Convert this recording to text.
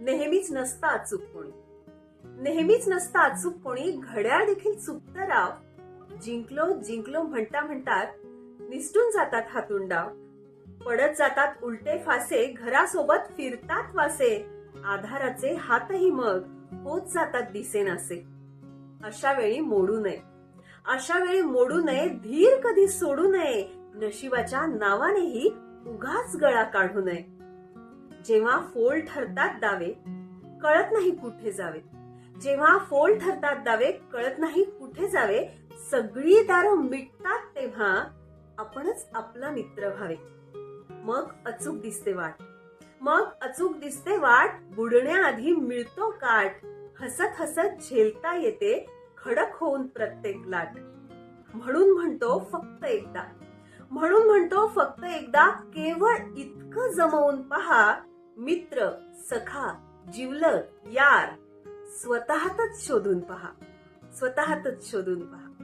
नेहमीच नसता अचूक कोणी. नेहमीच नसता अचूक कोणी घड्याळ देखील चुकतं राव. जिंकलो जिंकलो म्हणता म्हणतात निसटून जातात हातून डाव पडत जातात उलटे फासे घरासोबत फिरतात वासे. आधाराचे हातही मग होत जातात दिसेनासे. अशा वेळी मोडू नये. अशा वेळी मोडू नये धीर कधी सोडू नये. नशिबाच्या नावानेही उगाच गळा काढू नये. जेव्हा फोल ठरतात दावे कळत नाही कुठे जावे. जेव्हा फोल ठरतात दावे कळत नाही कुठे जावे सगळी दारं मिटतात तेव्हा आपणच आपला मित्र व्हावे. मग अचूक दिसते वाट. मग अचूक दिसते वाट बुडण्याआधी मिळतो काठ. हसत हसत झेलता येते खडक होऊन प्रत्येक लाट. म्हणून म्हणतो फक्त एकदा. म्हणून म्हणतो फक्त एकदा केवळ इतकं जमवून पहा मित्र सखा जिवलग यार स्वतःतच शोधून पहा. स्वतःतच शोधून पहा.